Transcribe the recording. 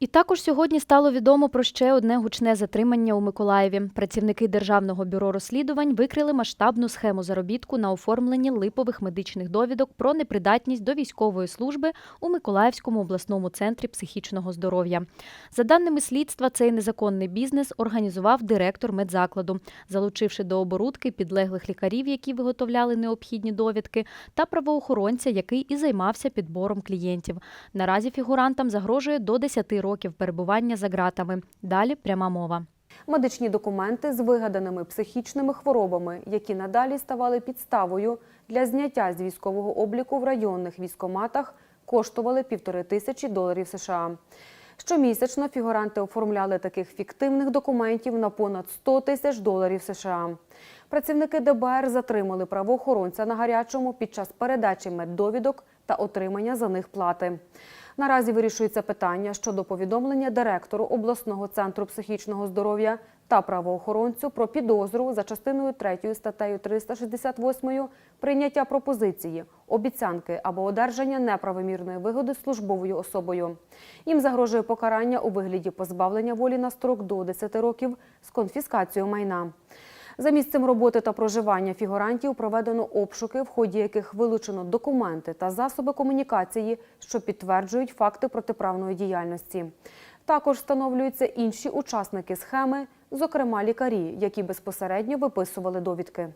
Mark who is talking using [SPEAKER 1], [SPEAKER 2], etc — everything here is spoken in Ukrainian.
[SPEAKER 1] І також сьогодні стало відомо про ще одне гучне затримання у Миколаєві. Працівники Державного бюро розслідувань викрили масштабну схему заробітку на оформленні липових медичних довідок про непридатність до військової служби у Миколаївському обласному центрі психічного здоров'я. За даними слідства, цей незаконний бізнес організував директор медзакладу, залучивши до оборудки підлеглих лікарів, які виготовляли необхідні довідки, та правоохоронця, який і займався підбором клієнтів. Наразі фігурантам загрожує до 10 років перебування за ґратами. Далі пряма мова.
[SPEAKER 2] Медичні документи з вигаданими психічними хворобами, які надалі ставали підставою для зняття з військового обліку в районних військоматах, коштували півтори тисячі доларів США. Щомісячно фігуранти оформляли таких фіктивних документів на понад 100 тисяч доларів США. Працівники ДБР затримали правоохоронця на гарячому під час передачі меддовідок та отримання за них плати. Наразі вирішується питання щодо повідомлення директору обласного центру психічного здоров'я та правоохоронцю про підозру за частиною 3 статтею 368 прийняття пропозиції, обіцянки або одержання неправомірної вигоди службовою особою. Їм загрожує покарання у вигляді позбавлення волі на строк до 10 років з конфіскацією майна. За місцем роботи та проживання фігурантів проведено обшуки, в ході яких вилучено документи та засоби комунікації, що підтверджують факти протиправної діяльності. Також встановлюються інші учасники схеми, зокрема лікарі, які безпосередньо виписували довідки.